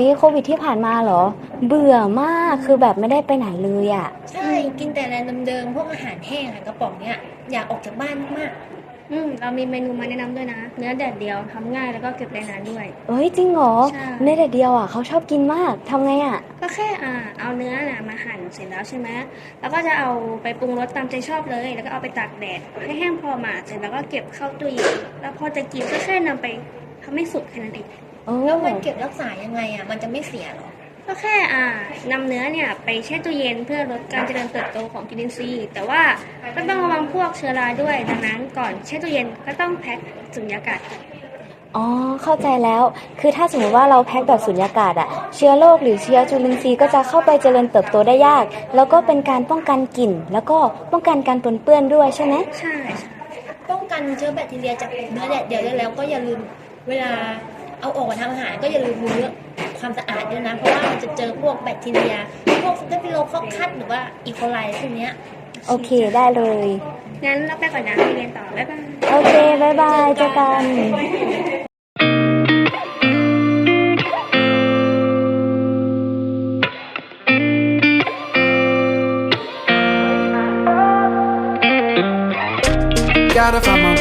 ยโควิดที่ผ่านมาเหรอ เบื่อมากคือแบบไม่ได้ไปไหนเลยอะ่ะใช่กินแต่อะไรเดิมๆพวกอาหารแห้งอาหารกระป๋องเนี่ยอยากออกจากบ้านมากอืมเรามีเมนูมาแนะนำด้วยนะ เนื้อแดดเดียวทำง่ายแล้วก็เก็บได้นานด้วย เอ้ยจริงเหรอใช่ เนื้อแต่เดียวอะเขาชอบกินมากทำไงอะ ก็แค่อ่าเอาเนื้อน่ะมาหั่นเสร็จแล้วใช่ไหมแล้วก็จะเอาไปปรุงรสตามใจชอบเลย แล้วก็เอาไปตากแดดให้แห้งพอมาเสร็จแล้วก็เก็บเข้าตู้เย็นแล้วพอจะกินก็แค่นำไป ทำให้สุกแค่นั้นเองโอ้ๆแล้วมันเก็บรักษายังไงอะ มันจะไม่เสียหรอ ก็แค่อ่านำเนื้อเนี่ยไปแช่ตู้เย็นเพื่อลดการเจริญเติบโตของจุลินทรีย์ แต่ว่าก็ต้องระวังพวกเชื้อราด้วย ดังนั้นก่อนแช่ตู้เย็นก็ต้องแพ็คสุญญากาศอ๋อ เข้าใจแล้ว คือถ้าสมมติว่าเราแพ็คแบบสุญญากาศอะเชื้อโรคหรือเชื้อจุลินทรีย์ก็จะเข้าไปเจริญเติบโตได้ยาก แล้วก็เป็นการป้องกันกลิ่น แล้วก็ป้องกันการปนเปื้อนด้วยใช่ไหมใช่ใช่ป้องกันเชื้อแบคทีเรียจากเนื้อแดดเดียวได้แล้วก็อย่าลืม เวลาเอาออกมาทำอาหารก็อย่าลืมดูเรื่องความสะอาดด้วยนะ เพราะว่ามันจะเจอพวกแบคทีเรีย พวกสเตฟิโลคอคคัสหรือว่าอีโคไลพวกเนี้ยโอเคได้เลย งั้นเราไปก่อนนะไปเรียนต่อ บ๊ายบาย โอเคบายบายเจอกัน Gotta find my